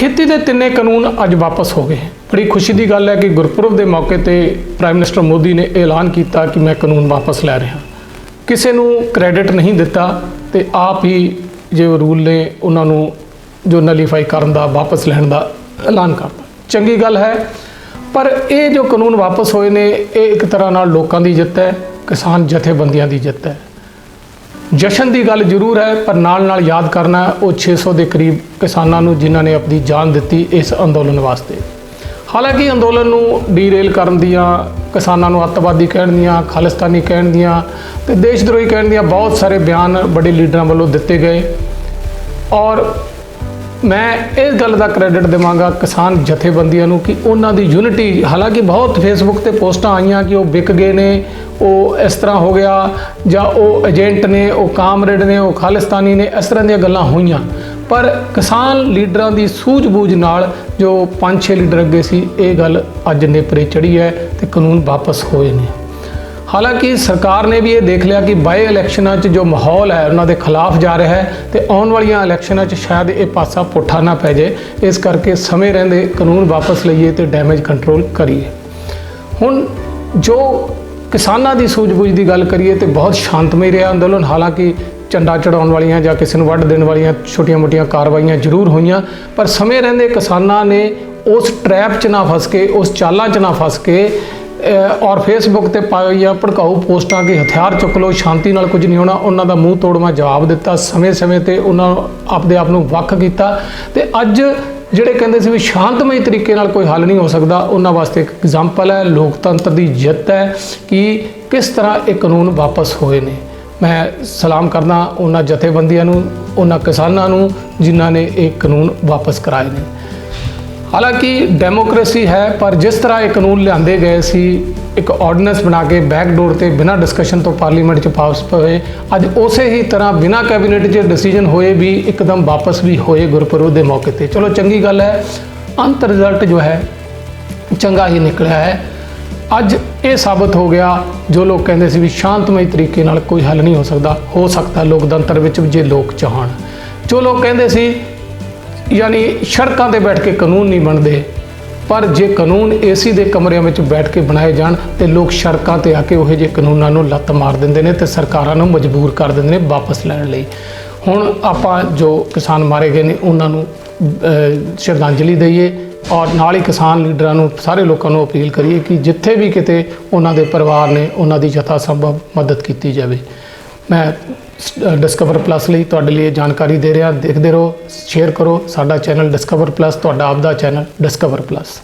ਖੇਤੀ ਦੇ ਤਿੰਨੇ ਕਾਨੂੰਨ ਅੱਜ ਵਾਪਸ ਹੋ ਗਏ ਬੜੀ ਖੁਸ਼ੀ ਦੀ ਗੱਲ ਹੈ ਕਿ ਗੁਰਪੁਰਬ ਦੇ ਮੌਕੇ ਤੇ ਪ੍ਰਾਈਮ ਮਿਨਿਸਟਰ ਮੋਦੀ ਨੇ ਐਲਾਨ ਕੀਤਾ ਕਿ ਮੈਂ ਕਾਨੂੰਨ ਵਾਪਸ ਲੈ ਰਿਹਾ ਕਿਸੇ ਨੂੰ ਕ੍ਰੈਡਿਟ ਨਹੀਂ ਦਿੱਤਾ ਤੇ ਆਪ ਹੀ ਜੋ ਰੂਲ ਨੇ ਉਹਨਾਂ ਨੂੰ ਜੋ ਨਲੀਫਾਈ ਕਰਨ ਦਾ, ਵਾਪਸ ਲੈਣ ਦਾ ਐਲਾਨ ਕਰਤਾ ਚੰਗੀ ਗੱਲ ਹੈ, ਪਰ ਇਹ ਜੋ ਕਾਨੂੰਨ ਵਾਪਸ ਹੋਏ ਨੇ, ਇਹ ਇੱਕ ਤਰ੍ਹਾਂ ਨਾਲ ਲੋਕਾਂ ਦੀ ਜਿੱਤ ਹੈ, ਕਿਸਾਨ ਜਥੇਬੰਦੀਆਂ ਦੀ ਜਿੱਤ ਹੈ। ਜਸ਼ਨ ਦੀ ਗੱਲ ਜ਼ਰੂਰ ਹੈ, ਪਰ ਨਾਲ ਨਾਲ ਯਾਦ ਕਰਨਾ ਉਹ 600 ਦੇ ਕਰੀਬ ਕਿਸਾਨਾਂ ਨੂੰ ਜਿਨ੍ਹਾਂ ਨੇ ਆਪਣੀ ਜਾਨ ਦਿੱਤੀ ਇਸ ਅੰਦੋਲਨ ਵਾਸਤੇ। ਹਾਲਾਂਕਿ ਅੰਦੋਲਨ ਨੂੰ ਡੀਰੇਲ ਕਰਨ ਦੀਆਂ, ਕਿਸਾਨਾਂ ਨੂੰ ਅੱਤਵਾਦੀ ਕਹਿਣ ਦੀਆਂ, ਖਾਲਿਸਤਾਨੀ ਕਹਿਣ ਦੀਆਂ ਤੇ ਦੇਸ਼ਦਰੋਹੀ ਕਹਿਣ ਦੀਆਂ ਬਹੁਤ ਸਾਰੇ ਬਿਆਨ ਬੜੇ ਲੀਡਰਾਂ ਵੱਲੋਂ ਦਿੱਤੇ ਗਏ। ਔਰ ਮੈਂ ਇਸ ਗੱਲ ਦਾ ਕ੍ਰੈਡਿਟ ਦੇਵਾਂਗਾ ਕਿਸਾਨ ਜਥੇਬੰਦੀਆਂ ਨੂੰ ਕਿ ਉਹਨਾਂ ਦੀ ਯੂਨਿਟੀ ਹਾਲਾਂਕਿ ਬਹੁਤ ਫੇਸਬੁੱਕ ਤੇ ਪੋਸਟਾਂ ਆਈਆਂ ਕਿ ਉਹ ਵਿਕ ਗਏ ਨੇ, ਉਹ ਇਸ ਤਰ੍ਹਾਂ ਹੋ ਗਿਆ ਜਾਂ ਉਹ ਏਜੰਟ ਨੇ, ਉਹ ਕਾਮਰੇਡ ਨੇ, ਉਹ ਖਾਲਿਸਤਾਨੀ ਨੇ, ਇਸ ਤਰ੍ਹਾਂ ਦੀਆਂ ਗੱਲਾਂ ਹੋਈਆਂ। ਪਰ ਕਿਸਾਨ ਲੀਡਰਾਂ ਦੀ ਸੂਝ-ਬੂਝ ਨਾਲ ਜੋ 5-6 ਲੀਡਰ ਅੱਗੇ ਸੀ, ਇਹ ਗੱਲ ਅੱਜ ਨੇਪਰੇ ਚੜੀ ਹੈ ਤੇ ਕਾਨੂੰਨ ਵਾਪਸ ਹੋਏ ਨੇ। ਹਾਲਾਂਕਿ ਸਰਕਾਰ ਨੇ ਵੀ ਇਹ ਦੇਖ ਲਿਆ ਕਿ ਬਾਈ ਇਲੈਕਸ਼ਨਾਂ 'ਚ ਜੋ ਮਾਹੌਲ ਹੈ, ਉਹਨਾਂ ਦੇ ਖਿਲਾਫ ਜਾ ਰਿਹਾ ਹੈ ਤੇ ਆਉਣ ਵਾਲੀਆਂ ਇਲੈਕਸ਼ਨਾਂ 'ਚ ਸ਼ਾਇਦ ਇਹ ਪਾਸਾ ਪੁੱਠਾ ਨਾ ਪੈ ਜਾਏ। ਇਸ ਕਰਕੇ ਸਮੇਂ ਰਹਿੰਦੇ ਕਾਨੂੰਨ ਵਾਪਸ ਲਈਏ ਤੇ ਡੈਮੇਜ ਕੰਟਰੋਲ ਕਰੀਏ। ਹੁਣ ਜੋ ਕਿਸਾਨਾਂ ਦੀ ਸੂਝ-ਬੂਝ ਦੀ ਗੱਲ ਕਰੀਏ ਤੇ ਬਹੁਤ ਸ਼ਾਂਤਮਈ ਰਿਹਾ ਅੰਦੋਲਨ। ਹਾਲਾਂਕਿ ਝੰਡਾ ਚੜਾਉਣ ਵਾਲੀਆਂ ਜਾਂ ਕਿਸੇ ਨੂੰ ਵੱਢ ਦੇਣ ਵਾਲੀਆਂ ਛੋਟੀਆਂ-ਮੋਟੀਆਂ ਕਾਰਵਾਈਆਂ ਜ਼ਰੂਰ ਹੋਈਆਂ, ਪਰ ਸਮੇਂ ਰਹਿੰਦੇ ਕਿਸਾਨਾਂ ਨੇ ਉਸ ਟ੍ਰੈਪ 'ਚ ਨਾ ਫਸ ਕੇ, ਉਸ ਚਾਲਾਂ 'ਚ ਨਾ ਫਸ ਕੇ ਔਰ ਫੇਸਬੁੱਕ ਤੇ ਪਾਈਆਂ ਭੜਕਾਊ ਪੋਸਟਾਂ ਕਿ ਹਥਿਆਰ ਚੁੱਕ ਲਓ, ਸ਼ਾਂਤੀ ਨਾਲ ਕੁਝ ਨਹੀਂ ਹੋਣਾ। ਉਹਨਾਂ ਦਾ ਮੂੰਹ ਤੋੜਵਾ ਜਵਾਬ ਦਿੱਤਾ। ਸਮੇਂ-ਸਮੇਂ ਤੇ ਉਹਨਾਂ ਆਪਦੇ ਆਪ ਨੂੰ ਵੱਖ ਕੀਤਾ। ਤੇ ਅੱਜ ਜਿਹੜੇ ਕਹਿੰਦੇ ਸੀ ਵੀ ਸ਼ਾਂਤਮਈ ਤਰੀਕੇ ਨਾਲ ਕੋਈ ਹੱਲ ਨਹੀਂ ਹੋ ਸਕਦਾ, ਉਹਨਾਂ ਵਾਸਤੇ ਇੱਕ ਐਗਜ਼ਾਮਪਲ ਹੈ। ਲੋਕਤੰਤਰ ਦੀ ਜਿੱਤ ਹੈ ਕਿ ਕਿਸ ਤਰ੍ਹਾਂ ਇਹ ਕਾਨੂੰਨ ਵਾਪਸ ਹੋਏ ਨੇ। ਮੈਂ ਸਲਾਮ ਕਰਦਾ ਉਹਨਾਂ ਜਥੇਬੰਦੀਆਂ ਨੂੰ, ਉਹਨਾਂ ਕਿਸਾਨਾਂ ਨੂੰ, ਜਿਨ੍ਹਾਂ ਨੇ ਇਹ ਕਾਨੂੰਨ ਵਾਪਸ ਕਰਾਏ ਨੇ। ਹਾਲਾਂਕਿ ਡੈਮੋਕ੍ਰੇਸੀ ਹੈ, ਪਰ ਜਿਸ ਤਰ੍ਹਾਂ ਇਹ ਕਾਨੂੰਨ ਲਿਆਂਦੇ ਗਏ ਸੀ, ਇੱਕ ਆਰਡੀਨੈਂਸ ਬਣਾ ਕੇ ਬੈਕਡੋਰ ਤੇ ਬਿਨਾਂ ਡਿਸਕਸ਼ਨ ਤੋਂ ਪਾਰਲੀਮੈਂਟ 'ਚ ਪਾਸ ਹੋਏ ਅੱਜ ਉਸੇ ਹੀ ਤਰ੍ਹਾਂ ਬਿਨਾਂ ਕੈਬਨਿਟ 'ਚ ਡਿਸੀਜਨ ਹੋਏ ਵੀ ਇੱਕਦਮ ਵਾਪਸ ਵੀ ਹੋਏ ਗੁਰਪੁਰਬ ਦੇ ਮੌਕੇ ਤੇ। ਚਲੋ ਚੰਗੀ ਗੱਲ ਹੈ, ਅੰਤ ਰਿਜ਼ਲਟ ਜੋ ਹੈ, ਚੰਗਾ ਹੀ ਨਿਕਲਿਆ ਹੈ। ਅੱਜ ਇਹ ਸਾਬਤ ਹੋ ਗਿਆ, ਜੋ ਲੋਕ ਕਹਿੰਦੇ ਸੀ ਵੀ ਸ਼ਾਂਤਮਈ ਤਰੀਕੇ ਨਾਲ ਕੋਈ ਹੱਲ ਨਹੀਂ ਹੋ ਸਕਦਾ ਹੋ ਸਕਦਾ ਲੋਕਤੰਤਰ ਵਿੱਚ ਜੇ ਲੋਕ ਚਾਹਣ। ਜੋ ਲੋਕ ਕਹਿੰਦੇ ਸੀ ਯਾਨੀ ਸੜਕਾਂ ਤੇ ਬੈਠ ਕੇ ਕਾਨੂੰਨ ਨਹੀਂ ਬਣਦੇ। ਪਰ ਜੇ ਕਾਨੂੰਨ ਏਸੀ ਦੇ ਕਮਰਿਆਂ ਵਿੱਚ ਬੈਠ ਕੇ ਬਣਾਏ ਜਾਣ, ਤੇ ਲੋਕ ਸੜਕਾਂ ਤੇ ਆ ਕੇ ਉਹੋ ਜਿਹੇ ਕਾਨੂੰਨਾਂ ਨੂੰ ਲੱਤ ਮਾਰ ਦਿੰਦੇ ਨੇ ਤੇ ਸਰਕਾਰਾਂ ਨੂੰ ਮਜਬੂਰ ਕਰ ਦਿੰਦੇ ਨੇ ਵਾਪਸ ਲੈਣ ਲਈ। ਹੁਣ ਆਪਾਂ ਜੋ ਕਿਸਾਨ ਮਾਰੇ ਗਏ ਨੇ, ਉਹਨਾਂ ਨੂੰ ਸ਼ਰਧਾਂਜਲੀ ਦਈਏ ਔਰ ਨਾਲ ਹੀ ਕਿਸਾਨ ਲੀਡਰਾਂ ਨੂੰ, ਸਾਰੇ ਲੋਕਾਂ ਨੂੰ ਅਪੀਲ ਕਰੀਏ ਕਿ ਜਿੱਥੇ ਵੀ ਕਿਤੇ ਉਹਨਾਂ ਦੇ ਪਰਿਵਾਰ ਨੇ, ਉਹਨਾਂ ਦੀ ਯਥਾ ਸੰਭਵ ਮਦਦ ਕੀਤੀ ਜਾਵੇ। ਮੈਂ ਡਿਸਕਵਰ ਪਲੱਸ ਲਈ ਤੁਹਾਡੇ ਲਈ ਇਹ ਜਾਣਕਾਰੀ ਦੇ ਰਿਹਾ। ਦੇਖਦੇ ਰਹੋ ਸ਼ੇਅਰ ਕਰੋ। ਸਾਡਾ ਚੈਨਲ ਡਿਸਕਵਰ ਪਲੱਸ ਤੁਹਾਡਾ ਆਪਦਾ ਚੈਨਲ ਡਿਸਕਵਰ ਪਲੱਸ